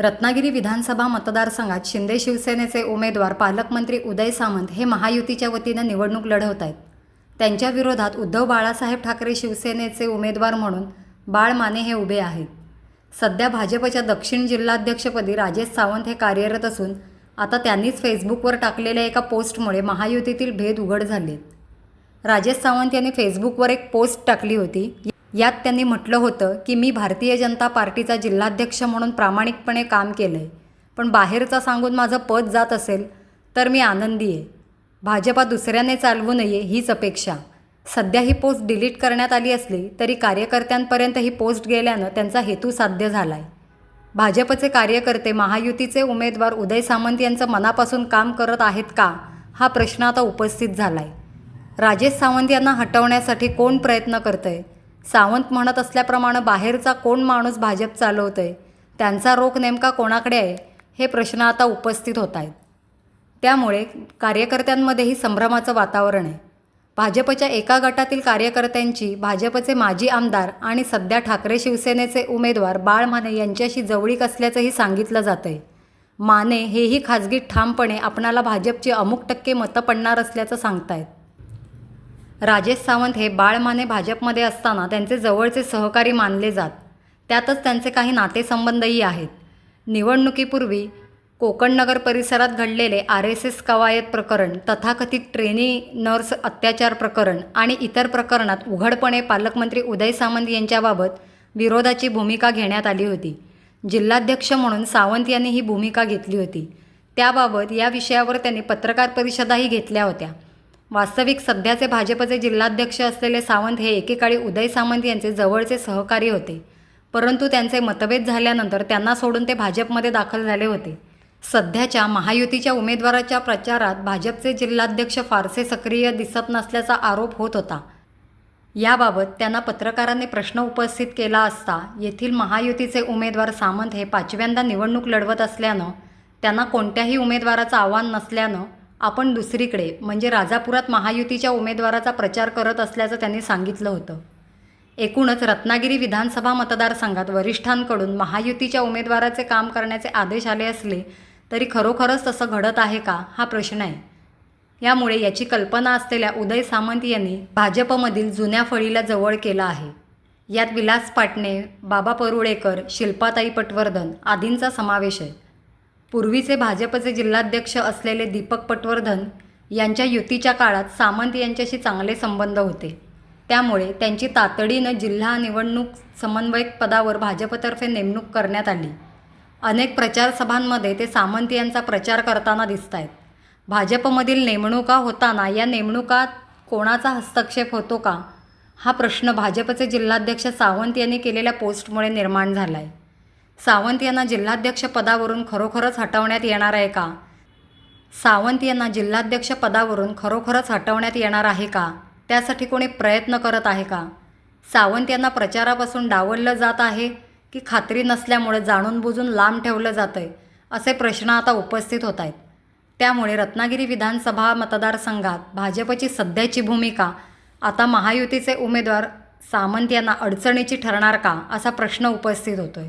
रत्नागिरी विधानसभा मतदारसंघात शिंदे शिवसेनेचे उमेदवार पालकमंत्री उदय सामंत हे महायुतीच्या वतीनं निवडणूक लढवत आहेत. त्यांच्या विरोधात उद्धव बाळासाहेब ठाकरे शिवसेनेचे उमेदवार म्हणून बाळ माने हे उभे आहेत. सध्या भाजपच्या दक्षिण जिल्हाध्यक्षपदी राजेश सावंत हे कार्यरत असून आता त्यांनीच फेसबुकवर टाकलेल्या एका पोस्टमुळे महायुतीतील भेद उघड झाले राजेश सावंत यांनी फेसबुकवर एक पोस्ट टाकली होती यात त्यांनी म्हटलं होतं की मी भारतीय जनता पार्टीचा जिल्हाध्यक्ष म्हणून प्रामाणिकपणे काम केलं आहे पण बाहेरचा सांगून माझं पद जात असेल तर मी आनंदी आहे. भाजपा दुसऱ्याने चालवू नये हीच अपेक्षा. सध्या ही पोस्ट डिलीट करण्यात आली असली तरी कार्यकर्त्यांपर्यंत ही पोस्ट गेल्यानं त्यांचा हेतू साध्य झाला आहे भाजपचे कार्यकर्ते महायुतीचे उमेदवार उदय सामंत यांचं मनापासून काम करत आहेत का हा प्रश्न आता उपस्थित झाला आहे राजेश सावंत यांना हटवण्यासाठी कोण प्रयत्न करतंय? सावंत म्हणत असल्याप्रमाणे बाहेरचा कोण माणूस भाजप चालवतंय? त्यांचा रोख नेमका कोणाकडे आहे? हे प्रश्न आता उपस्थित होत आहेत त्यामुळे कार्यकर्त्यांमध्येही संभ्रमाचं वातावरण आहे. भाजपच्या एका गटातील कार्यकर्त्यांची भाजपचे माजी आमदार आणि सध्या ठाकरे शिवसेनेचे उमेदवार बाळ माने यांच्याशी जवळीक असल्याचंही सांगितलं जात आहे माने हेही खाजगी ठामपणे आपणाला भाजपची अमुक टक्के मतं पडणार असल्याचं सांगतायत. राजेश सावंत हे बाळ माने भाजपमध्ये असताना त्यांचे जवळचे सहकारी मानले जात. त्यातच त्यांचे काही नातेसंबंधही आहेत. निवडणुकीपूर्वी कोकणनगर परिसरात घडलेले आर एस एस कवायत प्रकरण तथाकथित ट्रेनी नर्स अत्याचार प्रकरण आणि इतर प्रकरणात उघडपणे पालकमंत्री उदय सामंत यांच्याबाबत विरोधाची भूमिका घेण्यात आली होती. जिल्हाध्यक्ष म्हणून सावंत यांनी ही भूमिका घेतली होती. त्याबाबत या विषयावर त्यांनी पत्रकार परिषदाही घेतल्या होत्या. वास्तविक सध्याचे भाजपचे जिल्हाध्यक्ष असलेले सावंत हे एकेकाळी उदय सामंत यांचे जवळचे सहकारी होते. परंतु त्यांचे मतभेद झाल्यानंतर त्यांना सोडून ते भाजपमध्ये दाखल झाले होते. सध्याच्या महायुतीच्या उमेदवाराच्या प्रचारात भाजपचे जिल्हाध्यक्ष फारसे सक्रिय दिसत नसल्याचा आरोप होत होता. याबाबत त्यांना पत्रकारांनी प्रश्न उपस्थित केला असता येथील महायुतीचे उमेदवार सामंत हे पाचव्यांदा निवडणूक लढवत असल्यानं त्यांना कोणत्याही उमेदवाराचं आव्हान नसल्यानं आपण दुसरीकडे म्हणजे राजापुरात महायुतीच्या उमेदवाराचा प्रचार करत असल्याचं त्यांनी सांगितलं होतं. एकूणच रत्नागिरी विधानसभा मतदारसंघात वरिष्ठांकडून महायुतीच्या उमेदवाराचे काम करण्याचे आदेश आले असले तरी खरोखरच तसं घडत आहे का हा प्रश्न आहे. यामुळे याची कल्पना असलेल्या उदय सामंत यांनी भाजपमधील जुन्या फळीला जवळ केला आहे. यात विलास पाटणे बाबा परुळेकर शिल्पाताई पटवर्धन आदींचा समावेश आहे. पूर्वीचे भाजपचे जिल्हाध्यक्ष असलेले दीपक पटवर्धन यांच्या युतीच्या काळात सामंत यांच्याशी चांगले संबंध होते. त्यामुळे त्यांची तातडीनं जिल्हा निवडणूक समन्वयक पदावर भाजपतर्फे नेमणूक करण्यात आली. अनेक प्रचारसभांमध्ये ते सामंत यांचा प्रचार करताना दिसत आहेत भाजपमधील नेमणुका होताना या नेमणुकात कोणाचा हस्तक्षेप होतो का? हा प्रश्न भाजपचे जिल्हाध्यक्ष सावंत यांनी केलेल्या पोस्टमुळे निर्माण झाला आहे सावंत यांना जिल्हाध्यक्ष पदावरून खरोखरच हटवण्यात येणार आहे का? सावंत यांना जिल्हाध्यक्ष पदावरून खरोखरच हटवण्यात येणार आहे का? त्यासाठी कोणी प्रयत्न करत आहे का? सावंत यांना प्रचारापासून डावललं जात आहे की खात्री नसल्यामुळे जाणून बुजून लांब ठेवलं जातं आहे असे प्रश्न आता उपस्थित होत आहेत. त्यामुळे रत्नागिरी विधानसभा मतदारसंघात भाजपची सध्याची भूमिका आता महायुतीचे उमेदवार सामंत यांना अडचणीची ठरणार का असा प्रश्न उपस्थित होतोय.